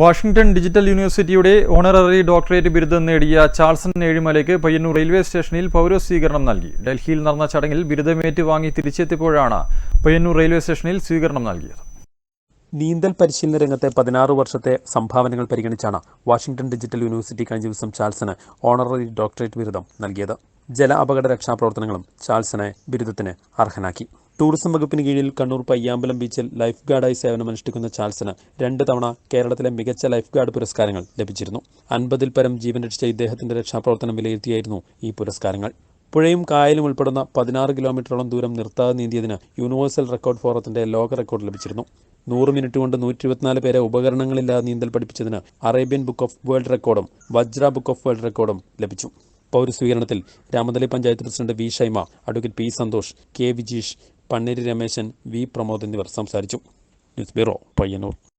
Washington digital യൂണിവേഴ്സിറ്റിയുടെ honorary doctorate ബിരുദം നേടിയ ചാൾസൺ ഏഴിമലയ്ക്ക് പയ്യന്നൂർ റെയിൽവേ സ്റ്റേഷനിൽ പൗരസ്വീകരണം നൽകി. ഡൽഹിയിൽ നടന്ന ചടങ്ങിൽ ബിരുദമേറ്റ് വാങ്ങി തിരിച്ചെത്തിയപ്പോഴാണ് പയ്യന്നൂർ റെയിൽവേ സ്റ്റേഷനിൽ സ്വീകരണം നൽകിയത്. നീന്തൽ പരിശീലന രംഗത്തെ പതിനാറ് വർഷത്തെ സംഭാവനകൾ പരിഗണിച്ചാണ് വാഷിംഗ്ടൺ ഡിജിറ്റൽ യൂണിവേഴ്സിറ്റി കഴിഞ്ഞ ദിവസം ചാൾസന് ഓണററി ഡോക്ടറേറ്റ് ബിരുദം നൽകിയത്. ജല അപകട രക്ഷാപ്രവർത്തനങ്ങളും ചാൾസനെ ബിരുദത്തിന് അർഹനാക്കി. ടൂറിസം വകുപ്പിന് കീഴിൽ കണ്ണൂർ പയ്യാമ്പലം ബീച്ചിൽ ലൈഫ് ഗാർഡായി സേവനമനുഷ്ഠിക്കുന്ന ചാൾസിന് രണ്ട് തവണ കേരളത്തിലെ മികച്ച ലൈഫ് ഗാർഡ് പുരസ്കാരങ്ങൾ ലഭിച്ചിരുന്നു. അൻപതിൽ പരം ജീവൻ രക്ഷിച്ച ഇദ്ദേഹത്തിന്റെ രക്ഷാപ്രവർത്തനം വിലയിരുത്തിയായിരുന്നു ഈ പുരസ്കാരങ്ങൾ. പുഴയും കായലും ഉൾപ്പെടുന്ന പതിനാറ് കിലോമീറ്ററോളം ദൂരം നിർത്താതെ നീന്തിയതിന് യൂണിവേഴ്സൽ റെക്കോർഡ് ഫോറത്തിന്റെ ലോക റെക്കോർഡ് ലഭിച്ചിരുന്നു. നൂറ് മിനിറ്റ് കൊണ്ട് നൂറ്റി ഇരുപത്തിനാല് പേരെ ഉപകരണങ്ങളില്ലാതെ നീന്തൽ പഠിപ്പിച്ചതിന് അറേബ്യൻ ബുക്ക് ഓഫ് വേൾഡ് റെക്കോർഡും വജ്ര ബുക്ക് ഓഫ് വേൾഡ് റെക്കോർഡും ലഭിച്ചു. പൗരസ്വീകരണത്തിൽ Ramathali panchayat president V Shaima advocate P Santhosh K Vijeesh Panneri Rameshan V Pramod എന്നിവർ സംസാരിച്ചു. News bureau Payyanur.